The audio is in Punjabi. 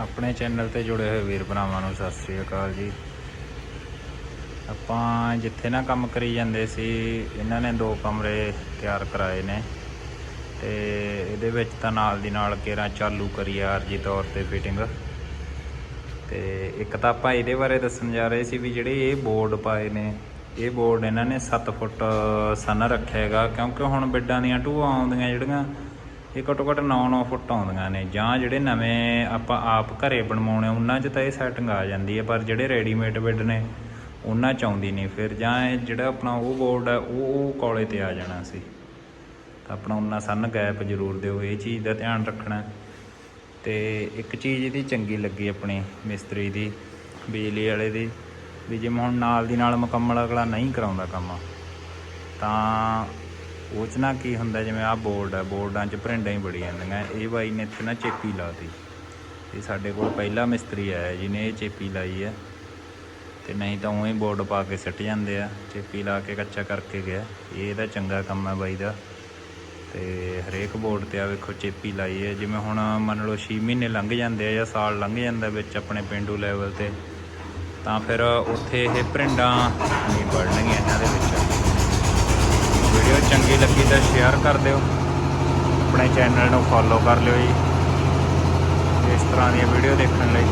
ਆਪਣੇ ਚੈਨਲ ਤੇ ਜੁੜੇ ਹੋਏ ਵੀਰ ਭਰਾਵਾਂ ਨੂੰ ਸਤਿ ਸ੍ਰੀ ਅਕਾਲ ਜੀ। ਆਪਾਂ ਜਿੱਥੇ ਨਾ ਕੰਮ ਕਰੀ ਜਾਂਦੇ ਸੀ, ਇਹਨਾਂ ਨੇ ਦੋ ਕਮਰੇ ਤਿਆਰ ਕਰਾਏ ਨੇ ਤੇ ਇਹਦੇ ਵਿੱਚ ਤਾਂ ਨਾਲ ਦੀ ਨਾਲ ਕੇਰਾਂ ਚਾਲੂ ਕਰੀ ਆਰਜੀ ਤੌਰ ਤੇ ਫਿਟਿੰਗ ਤੇ ਇੱਕ ਤਾਂ ਆਪਾਂ ਇਹਦੇ ਬਾਰੇ ਦੱਸਣ ਜਾ ਰਹੇ ਸੀ ਵੀ ਜਿਹੜੇ ਇਹ ਬੋਰਡ ਪਾਏ ਨੇ, ਇਹ ਬੋਰਡ ਇਹਨਾਂ ਨੇ 7 ਫੁੱਟ ਸਨ ਰੱਖਿਆ ਹੈਗਾ, ਕਿਉਂਕਿ ਹੁਣ ਬਿੱਡਾਂ ਦੀਆਂ ਟੂਆਂ ਆਉਂਦੀਆਂ ਜਿਹੜੀਆਂ ਇਹ ਘੱਟੋ ਘੱਟ 9-9 ਫੁੱਟ ਆਉਂਦੀਆਂ ਨੇ, ਜਾਂ ਜਿਹੜੇ ਨਵੇਂ ਆਪਾਂ ਆਪ ਘਰੇ ਬਣਵਾਉਣੇ, ਉਹਨਾਂ 'ਚ ਤਾਂ ਇਹ ਸੈਟਿੰਗ ਆ ਜਾਂਦੀ ਹੈ, ਪਰ ਜਿਹੜੇ ਰੈਡੀਮੇਡ ਬਿੱਡ ਨੇ, ਉਹਨਾਂ 'ਚ ਆਉਂਦੀ ਨਹੀਂ। ਫਿਰ ਜਾਂ ਇਹ ਜਿਹੜਾ ਆਪਣਾ ਉਹ ਬੋਰਡ ਹੈ, ਉਹ ਉਹ ਕੋਲੇ ਤੇ ਆ ਜਾਣਾ ਸੀ। ਤਾਂ ਆਪਣਾ ਉਹਨਾਂ ਸਨ ਗੈਪ ਜ਼ਰੂਰ ਦਿਓ, ਇਹ ਚੀਜ਼ ਦਾ ਧਿਆਨ ਰੱਖਣਾ। ਤੇ ਇੱਕ ਚੀਜ਼ ਇਹਦੀ ਚੰਗੀ ਲੱਗੀ ਆਪਣੀ ਮਿਸਤਰੀ ਦੀ, ਬਿਜਲੀ ਵਾਲੇ ਦੀ, ਵੀ ਜਿਵੇਂ ਹੁਣ ਨਾਲ ਦੀ ਨਾਲ ਮੁਕੰਮਲ ਅਗਲਾ ਨਹੀਂ ਕਰਾਉਂਦਾ ਕੰਮ, ਤਾਂ ਉਹ 'ਚ ਨਾ ਕੀ ਹੁੰਦਾ, ਜਿਵੇਂ ਆਹ ਬੋਰਡ ਹੈ ਬੋਰਡਾਂ 'ਚ ਭਰਿੰਡਾਂ ਹੀ ਬੜੀ ਜਾਂਦੀਆਂ ਇਹ ਬਾਈ ਨੇ ਇੱਥੇ ਨਾ ਚੇਪੀ ਲਾਤੀ ਇਹ ਸਾਡੇ ਕੋਲ ਪਹਿਲਾ ਮਿਸਤਰੀ ਆਇਆ, ਜਿਹਨੇ ਇਹ ਚੇਪੀ ਲਾਈ ਹੈ ਤੇ ਨਹੀਂ ਤਾਂ ਉਵੇਂ ਹੀ ਬੋਰਡ ਪਾ ਕੇ ਸਿੱਟ ਜਾਂਦੇ ਆ। ਚੇਪੀ ਲਾ ਕੇ ਕੱਚਾ ਕਰਕੇ ਗਿਆ। ਇਹ ਇਹਦਾ ਚੰਗਾ ਕੰਮ ਹੈ ਬਾਈ ਦਾ। ਤੇ ਹਰੇਕ ਬੋਰਡ ਤੇ ਆ ਵੇਖੋ ਚੇਪੀ ਲਾਈ ਹੈ ਜਿਵੇਂ ਹੁਣ ਮੰਨ ਲਓ 6 ਮਹੀਨੇ ਲੰਘ ਜਾਂਦੇ ਆ ਜਾਂ ਸਾਲ ਲੰਘ ਜਾਂਦਾ ਵਿੱਚ ਆਪਣੇ ਪਿੰਡੂ ਲੈਵਲ ਤੇ, ਤਾਂ ਫਿਰ ਉੱਥੇ ਇਹ ਭਰਿੰਡਾਂ ਨਹੀਂ ਬਣਨਗੀਆਂ ਇਹਨਾਂ ਦੇ ਵਿੱਚ। ਚੰਗੀ ਲੱਗੀ ਤਾਂ ਸ਼ੇਅਰ ਕਰ ਦਿਓ। ਆਪਣੇ ਚੈਨਲ ਨੂੰ ਫੋਲੋ ਕਰ ਲਿਓ ਜੀ। ਇਸ ਤਰ੍ਹਾਂ ਦੀਆਂ ਵੀਡੀਓ ਦੇਖਣ ਲਈ।